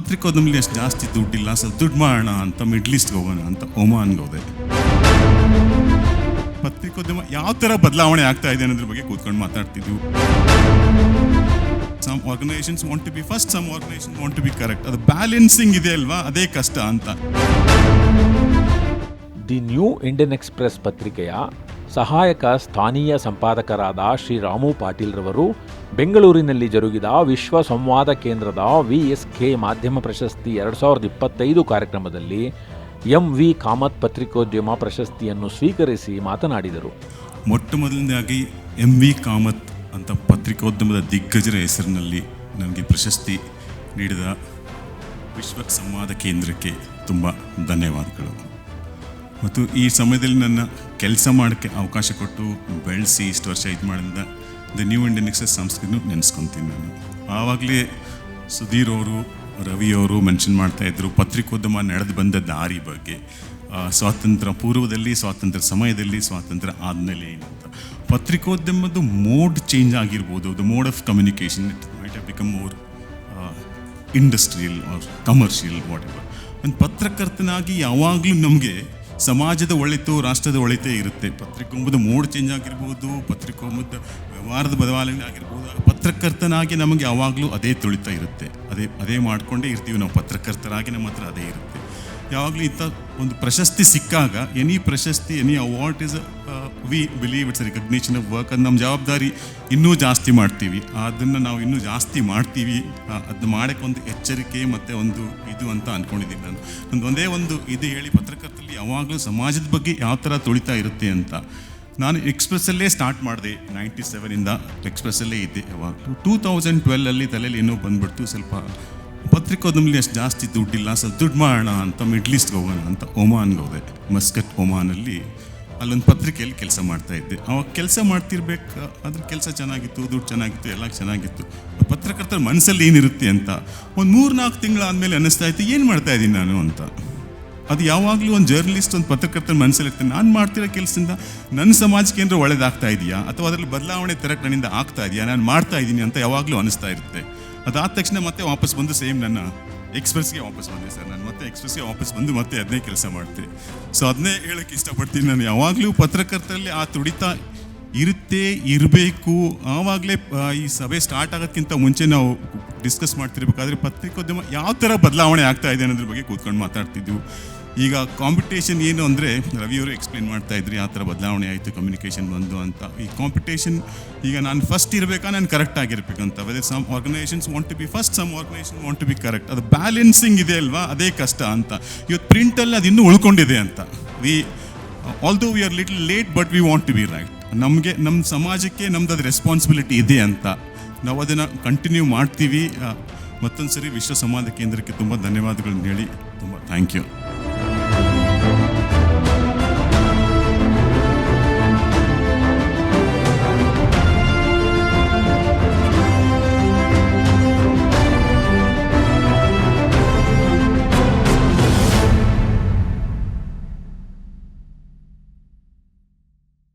ಪತ್ರಿಕೋದ್ಯಮದಲ್ಲಿ ಅಷ್ಟು ಜಾಸ್ತಿ ದುಡ್ಡಿಲ್ಲ ಸ್ವಲ್ಪ ದುಡ್ಡು ಮಾಡೋಣ ಅಂತ ಮಿಡ್ಲ್ ಈಸ್ಟ್ಗೆ ಹೋಗೋಣ ಅಂತ ಒಮಾನ್ಗೆ ಹೋದೆ. ಪತ್ರಿಕೋದ್ಯಮ ಯಾವ ಥರ ಬದಲಾವಣೆ ಆಗ್ತಾ ಇದೆ ಅನ್ನೋದ್ರ ಬಗ್ಗೆ ಕೂತ್ಕೊಂಡು ಮಾತಾಡ್ತಿದ್ವಿ. Some organisations want to be first some organisation want to be correct ಅದು ಬ್ಯಾಲೆನ್ಸಿಂಗ್ ಇದೆ ಅಲ್ವಾ? ಅದೇ ಕಷ್ಟ ಅಂತ. ದಿ ನ್ಯೂ ಇಂಡಿಯನ್ ಎಕ್ಸ್ಪ್ರೆಸ್ ಪತ್ರಿಕೆಯ ಸಹಾಯಕ ಸ್ಥಾನೀಯ ಸಂಪಾದಕರಾದ ಶ್ರೀ ರಾಮು ಪಾಟೀಲ್ರವರು ಬೆಂಗಳೂರಿನಲ್ಲಿ ಜರುಗಿದ ವಿಶ್ವ ಸಂವಾದ ಕೇಂದ್ರದ ವಿ ಎಸ್ ಕೆ ಮಾಧ್ಯಮ ಪ್ರಶಸ್ತಿ ಎರಡು ಸಾವಿರದ ಇಪ್ಪತ್ತೈದು ಕಾರ್ಯಕ್ರಮದಲ್ಲಿ ಎಂ ವಿ ಕಾಮತ್ ಪತ್ರಿಕೋದ್ಯಮ ಪ್ರಶಸ್ತಿಯನ್ನು ಸ್ವೀಕರಿಸಿ ಮಾತನಾಡಿದರು. ಮೊಟ್ಟ ಮೊದಲನೇದಾಗಿ ಎಂ ವಿ ಕಾಮತ್ ಅಂತ ಪತ್ರಿಕೋದ್ಯಮದ ದಿಗ್ಗಜರ ಹೆಸರಿನಲ್ಲಿ ನನಗೆ ಪ್ರಶಸ್ತಿ ನೀಡಿದ ವಿಶ್ವ ಸಂವಾದ ಕೇಂದ್ರಕ್ಕೆ ತುಂಬ ಧನ್ಯವಾದಗಳು. ಮತ್ತು ಈ ಸಮಯದಲ್ಲಿ ನನ್ನ ಕೆಲಸ ಮಾಡೋಕ್ಕೆ ಅವಕಾಶ ಕೊಟ್ಟು ಬೆಳೆಸಿ ಇಷ್ಟು ವರ್ಷ ಇದು ಮಾಡಿದ ದ ನ್ಯೂ ಇಂಡಿಯನ್ ಎಕ್ಸಸ್ ಸಂಸ್ಕೃತಿನು ನೆನೆಸ್ಕೊತೀನಿ ನಾನು. ಆವಾಗಲೇ ಸುಧೀರ್ ಅವರು, ರವಿ ಅವರು ಮೆನ್ಷನ್ ಮಾಡ್ತಾ ಇದ್ರು ಪತ್ರಿಕೋದ್ಯಮ ನಡೆದು ಬಂದ ದಾರಿ ಬಗ್ಗೆ. ಸ್ವಾತಂತ್ರ್ಯ ಪೂರ್ವದಲ್ಲಿ, ಸ್ವಾತಂತ್ರ್ಯ ಸಮಯದಲ್ಲಿ ಸ್ವಾತಂತ್ರ್ಯ ಆದಮೇಲೆ ಏನಂತ. ಪತ್ರಿಕೋದ್ಯಮದ ಮೋಡ್ ಚೇಂಜ್ ಆಗಿರ್ಬೋದು the mode of communication it might have become more industrial or commercial whatever ಒಂದು ಪತ್ರಕರ್ತನಾಗಿ ಯಾವಾಗಲೂ ನಮಗೆ ಸಮಾಜದ ಒಳಿತು, ರಾಷ್ಟ್ರದ ಒಳಿತೇ ಇರುತ್ತೆ. ಪತ್ರಿಕೋಂಬದ ಮೂಡ್ ಚೇಂಜ್ ಆಗಿರ್ಬೋದು, ಪತ್ರಿಕೋಂಬದ ವ್ಯವಹಾರದ ಬದಲಾವಣೆ ಆಗಿರ್ಬೋದು ಪತ್ರಕರ್ತನಾಗಿ ನಮಗೆ ಯಾವಾಗಲೂ ಅದೇ ತುಳಿತಾ ಇರುತ್ತೆ. ಅದೇ ಅದೇ ಮಾಡಿಕೊಂಡೇ ಇರ್ತೀವಿ ನಾವು, ಪತ್ರಕರ್ತರಾಗಿ ನಮ್ಮ ಹತ್ರ ಅದೇ ಇರುತ್ತೆ. ಯಾವಾಗಲೂ ಇಂಥ ಒಂದು ಪ್ರಶಸ್ತಿ ಸಿಕ್ಕಾಗ ಎನಿ ಪ್ರಶಸ್ತಿ any award is we believe it's recognition of work ಅದು ನಮ್ಮ ಜವಾಬ್ದಾರಿ ಇನ್ನೂ ಜಾಸ್ತಿ ಮಾಡ್ತೀವಿ. ಅದನ್ನು ನಾವು ಇನ್ನೂ ಜಾಸ್ತಿ ಮಾಡ್ತೀವಿ. ಅದನ್ನ ಮಾಡೋಕ್ಕೆ ಒಂದು ಎಚ್ಚರಿಕೆ ಮತ್ತು ಒಂದು ಇದು ಅಂತ ಅಂದ್ಕೊಂಡಿದ್ದೀನಿ ನಾನು. ನಂದು ಒಂದೇ ಒಂದು ಇದು ಹೇಳಿ ಪತ್ರಕರ್ತರಲ್ಲಿ ಯಾವಾಗಲೂ ಸಮಾಜದ ಬಗ್ಗೆ ಯಾವ ಥರ ತುಳಿತಾ ಇರುತ್ತೆ ಅಂತ ನಾನು ಎಕ್ಸ್ಪ್ರೆಸ್ಸಲ್ಲೇ ಸ್ಟಾರ್ಟ್ ಮಾಡಿದೆ. ನೈಂಟಿ ಸೆವೆನಿಂದ ಎಕ್ಸ್ಪ್ರೆಸ್ಸಲ್ಲೇ ಇದ್ದೆ ಯಾವಾಗಲೂ. ಟೂ ತೌಸಂಡ್ ಟ್ವೆಲ್ಲಲ್ಲಿ ತಲೆಯಲ್ಲಿ ಏನೋ ಬಂದ್ಬಿಡ್ತು. ಸ್ವಲ್ಪ ಪತ್ರಿಕೋದ್ಯಮದಲ್ಲಿ ಅಷ್ಟು ಜಾಸ್ತಿ ದುಡ್ಡಿಲ್ಲ. ಸ್ವಲ್ಪ ದುಡ್ಡು ಮಾಡೋಣ ಅಂತ ಮಿಡ್ಲ್ ಈಸ್ಟ್ಗೆ ಹೋಗೋಣ ಅಂತ ಒಮಾನ್ಗೆ ಹೋದೆ. ಮಸ್ಕಟ್ ಒಮಾನಲ್ಲಿ ಅಲ್ಲೊಂದು ಪತ್ರಿಕೆಯಲ್ಲಿ ಕೆಲಸ ಮಾಡ್ತಾ ಇದ್ದೆ. ಅವಾಗ ಕೆಲಸ ಮಾಡ್ತಿರ್ಬೇಕು. ಅದ್ರ ಕೆಲಸ ಚೆನ್ನಾಗಿತ್ತು, ದುಡ್ಡು ಚೆನ್ನಾಗಿತ್ತು, ಎಲ್ಲ ಚೆನ್ನಾಗಿತ್ತು. ಪತ್ರಕರ್ತರ ಮನಸ್ಸಲ್ಲಿ ಏನಿರುತ್ತೆ ಅಂತ ಒಂದು ಮೂರು ನಾಲ್ಕು ತಿಂಗಳಾದಮೇಲೆ ಅನ್ನಿಸ್ತಾ ಇತ್ತು. ಏನು ಮಾಡ್ತಾ ಇದ್ದೀನಿ ನಾನು ಅಂತ. ಅದು ಯಾವಾಗಲೂ ಒಂದು ಜರ್ನಲಿಸ್ಟ್ ಒಂದು ಪತ್ರಕರ್ತನ ಮನಸ್ಸಲ್ಲಿ ಇರ್ತದೆ ನಾನು ಮಾಡ್ತಿರೋ ಕೆಲಸದಿಂದ ನನ್ನ ಸಮಾಜಕ್ಕೆ ಏನರ ಒಳ್ಳೇದಾಗ್ತಾ ಇದೆಯಾ? ಅಥವಾ ಅದರಲ್ಲಿ ಬದಲಾವಣೆ ತರಕ್ಕೆ ನನ್ನಿಂದ ಆಗ್ತಾ ಇದೆಯಾ? ನಾನು ಮಾಡ್ತಾ ಇದ್ದೀನಿ ಅಂತ ಯಾವಾಗಲೂ ಅನಿಸ್ತಾ ಇರುತ್ತೆ. ಅದಾದ ತಕ್ಷಣ ಮತ್ತೆ ವಾಪಸ್ ಬಂದು ಸೇಮ್ ನನ್ನ ಎಕ್ಸ್ಪ್ರೆಸ್ಗೆ ವಾಪಸ್ ಬಂದೆ ಸರ್. ನಾನು ಮತ್ತೆ ಎಕ್ಸ್ಪ್ರೆಸ್ಗೆ ವಾಪಸ್ ಬಂದು ಮತ್ತೆ ಅದನ್ನೇ ಕೆಲಸ ಮಾಡ್ತೀನಿ ಸೊ ಅದನ್ನೇ ಹೇಳಕ್ಕೆ ಇಷ್ಟಪಡ್ತೀನಿ ನಾನು. ಯಾವಾಗಲೂ ಪತ್ರಕರ್ತರಲ್ಲಿ ಆ ತುಡಿತ ಇರುತ್ತೆ ಇರಬೇಕು. ಆವಾಗಲೇ ಈ ಸಭೆ ಸ್ಟಾರ್ಟ್ ಆಗೋದಕ್ಕಿಂತ ಮುಂಚೆ ನಾವು ಡಿಸ್ಕಸ್ ಮಾಡ್ತಿರ್ಬೇಕಾದ್ರೆ ಪತ್ರಿಕೋದ್ಯಮ ಯಾವ ಥರ ಬದಲಾವಣೆ ಆಗ್ತಾ ಇದೆ ಅನ್ನೋದ್ರ ಬಗ್ಗೆ ಕೂತ್ಕೊಂಡು ಮಾತಾಡ್ತಿದ್ವು. ಈಗ ಕಾಂಪಿಟೇಷನ್ ಏನು ಅಂದರೆ ರವಿಯವರು ಎಕ್ಸ್ಪ್ಲೇನ್ ಮಾಡ್ತಾ ಇದ್ರಿ, ಆ ಥರ ಬದಲಾವಣೆ ಆಯಿತು ಕಮ್ಯುನಿಕೇಷನ್ ಬಂದು ಅಂತ. ಈ ಕಾಂಪಿಟೇಷನ್ ಈಗ ನಾನು ಫಸ್ಟ್ ಇರಬೇಕಾ, ನಾನು ಕರೆಕ್ಟ್ ಆಗಿರಬೇಕು ಅಂತ. Whether some organisations want to be first some organisation want to be correct ಅದು ಬ್ಯಾಲೆನ್ಸಿಂಗ್ ಇದೆ ಅಲ್ವಾ? ಅದೇ ಕಷ್ಟ ಅಂತ. ಇವತ್ತು ಪ್ರಿಂಟಲ್ಲಿ ಅದು ಇನ್ನೂ ಉಳ್ಕೊಂಡಿದೆ ಅಂತ. We all although we are little late but we want to be right ನಮಗೆ ನಮ್ಮ ಸಮಾಜಕ್ಕೆ ನಮ್ದು ಅದು ರೆಸ್ಪಾನ್ಸಿಬಿಲಿಟಿ ಇದೆ ಅಂತ. ನಾವು ಅದನ್ನು ಕಂಟಿನ್ಯೂ ಮಾಡ್ತೀವಿ. ಮತ್ತೊಂದು ಸರಿ ವಿಶ್ವ ಸಂವಾದ ಕೇಂದ್ರಕ್ಕೆ ತುಂಬ ಧನ್ಯವಾದಗಳನ್ನ ಹೇಳಿ, ತುಂಬ ಥ್ಯಾಂಕ್ ಯು